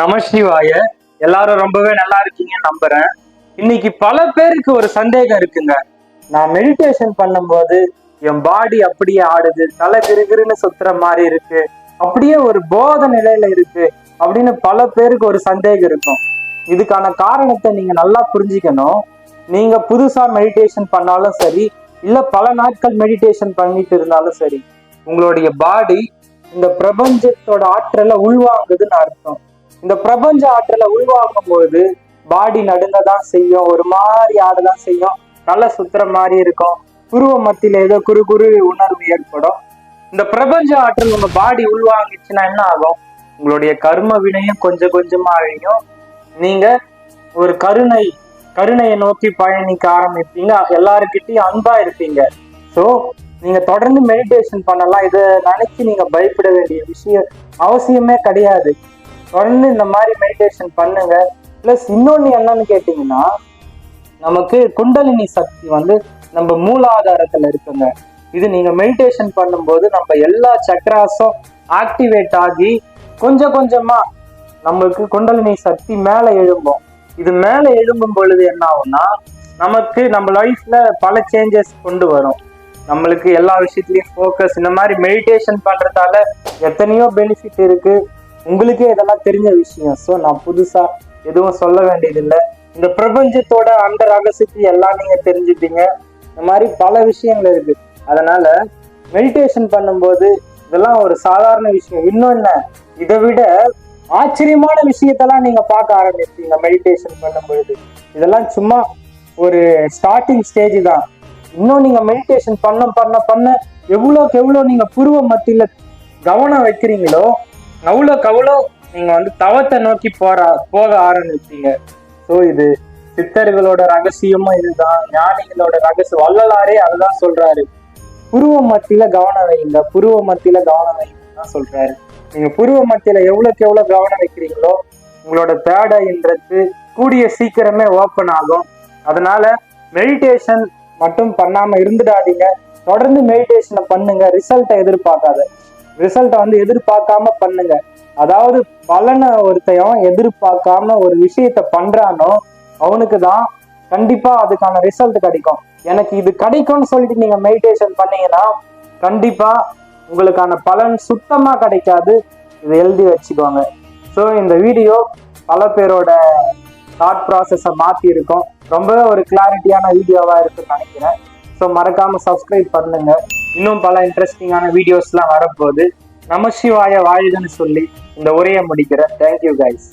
நமசிவாய எல்லாரும் ரொம்பவே நல்லா இருக்கீங்கன்னு நம்புறேன். இன்னைக்கு பல பேருக்கு ஒரு சந்தேகம் இருக்குங்க. நான் மெடிடேஷன் பண்ணும்போது என் பாடி அப்படியே ஆடுது. தலை கிருகிருன்னு சுத்துற மாதிரி இருக்கு. அப்படியே ஒரு போத நிலையில இருக்கு அப்படின்னு பல பேருக்கு ஒரு சந்தேகம் இருக்கும். இதுக்கான காரணத்தை நீங்க நல்லா புரிஞ்சுக்கணும். நீங்க புதுசா மெடிடேஷன் பண்ணாலும் சரி இல்ல பல நாட்கள் மெடிடேஷன் பண்ணிட்டு இருந்தாலும் சரி உங்களுடைய பாடி இந்த பிரபஞ்சத்தோட ஆற்றலை உள்வாங்குதுன்னு அர்த்தம். இந்த பிரபஞ்ச ஆற்றலை உள்வாங்கும் போது பாடி நடுங்கதான் செய்யும் ஒரு மாதிரி ஆடதான் செய்யும். நல்லா சுத்துற மாதிரி இருக்கும். புருவ மத்தியில ஏதோ குறு குறு உணர்வு ஏற்படும். இந்த பிரபஞ்ச ஆற்றல் உங்க பாடி உள்வாங்கிச்சுன்னா என்ன ஆகும்? உங்களுடைய கர்ம வினையும் கொஞ்சம் கொஞ்சமா அழியும். நீங்க ஒரு கருணை கருணையை நோக்கி பயணிக்க ஆரம்பிப்பீங்க. எல்லாருக்கிட்டையும் அன்பா இருப்பீங்க. ஸோ நீங்க தொடர்ந்து மெடிடேஷன் பண்ணலாம். இதை நினைச்சு நீங்க பயப்பட வேண்டிய விஷயம் அவசியமே கிடையாது. தொடர்ந்து இந்த மாதிரி மெடிடேஷன் பண்ணுங்க. ப்ளஸ் இன்னொன்று என்னன்னு கேட்டிங்கன்னா நமக்கு குண்டலினி சக்தி வந்து நம்ம மூலாதாரத்தில் இருக்குங்க. இது நீங்கள் மெடிடேஷன் பண்ணும்போது நம்ம எல்லா சக்கராஸும் ஆக்டிவேட் ஆகி கொஞ்சம் கொஞ்சமாக நம்மளுக்கு குண்டலினி சக்தி மேலே எழும்பும். இது மேலே எழும்பும் பொழுது என்ன ஆகும்னா நமக்கு நம்ம லைஃப்ல பல சேஞ்சஸ் கொண்டு வரும். நம்மளுக்கு எல்லா விஷயத்துலயும் ஃபோக்கஸ் இந்த மாதிரி மெடிடேஷன் பண்றதால எத்தனையோ பெனிஃபிட் இருக்கு. உங்களுக்கே இதெல்லாம் தெரிஞ்ச விஷயம். ஸோ நான் புதுசா எதுவும் சொல்ல வேண்டியதில்லை. இந்த பிரபஞ்சத்தோட அந்த ரகசியத்தை எல்லாம் நீங்க தெரிஞ்சுப்பீங்க இந்த மாதிரி பல விஷயங்கள் இருக்கு. அதனால மெடிடேஷன் பண்ணும்போது இதெல்லாம் ஒரு சாதாரண விஷயம். இன்னும் என்ன? இதை விட ஆச்சரியமான விஷயத்தெல்லாம் நீங்க பார்க்க ஆரம்பிப்பீங்க மெடிடேஷன் பண்ணும்பொழுது. இதெல்லாம் சும்மா ஒரு ஸ்டார்டிங் ஸ்டேஜ் தான். இன்னும் நீங்க மெடிடேஷன் பண்ண பண்ண பண்ண எவ்வளோக்கு எவ்வளோ நீங்க புருவ மத்தியில் கவனம் வைக்கிறீங்களோ அவ்வளோக்கு அவ்வளோ நீங்க வந்து தவத்தை நோக்கி போற போக ஆரம்பிப்பீங்க ஸோ இது சித்தர்களோட ரகசியமும் இதுதான். ஞானிகளோட ரகசியம் வள்ளலாரே அதுதான் சொல்றாரு. புருவ மத்தியில கவனம் வைங்க. புருவ மத்தியில கவனம் வைங்கன்னு தான் சொல்றாரு. நீங்க புருவ மத்தியில எவ்வளவுக்கு எவ்வளவு கவனம் வைக்கிறீங்களோ உங்களோட தேடைன்றது கூடிய சீக்கிரமே ஓப்பன் ஆகும். அதனால மெடிடேஷன் மட்டும் பண்ணாம இருந்துடாதீங்க. தொடர்ந்து மெடிடேஷனை பண்ணுங்க. ரிசல்ட்டை எதிர்பார்க்காத. ரிசல்ட்டை வந்து எதிர்பார்க்காம பண்ணுங்க. அதாவது பலனை ஒருத்தையும் எதிர்பார்க்காம ஒரு விஷயத்த பண்றானோ அவனுக்கு தான் கண்டிப்பா அதுக்கான ரிசல்ட் கிடைக்கும். எனக்கு இது கிடைக்கும்னு சொல்லிட்டு நீங்க மெடிடேஷன் பண்ணீங்கன்னா கண்டிப்பா உங்களுக்கான பலன் சுத்தமா கிடைக்காது. இதை எழுதி வச்சுக்கோங்க. ஸோ இந்த வீடியோ பல பேரோட தாட் ப்ராசஸை மாற்றி இருக்கும் ரொம்பவே ஒரு கிளாரிட்டியான வீடியோவாக இருக்குன்னு நினைக்கிறேன். ஸோ மறக்காம சப்ஸ்கிரைப் பண்ணுங்க. இன்னும் பல இன்ட்ரெஸ்டிங்கான வீடியோஸ்லாம் வரப்போகுது. நமசிவாய வாயுதுன்னு சொல்லி இந்த உரையை முடிக்கிறேன். Thank you guys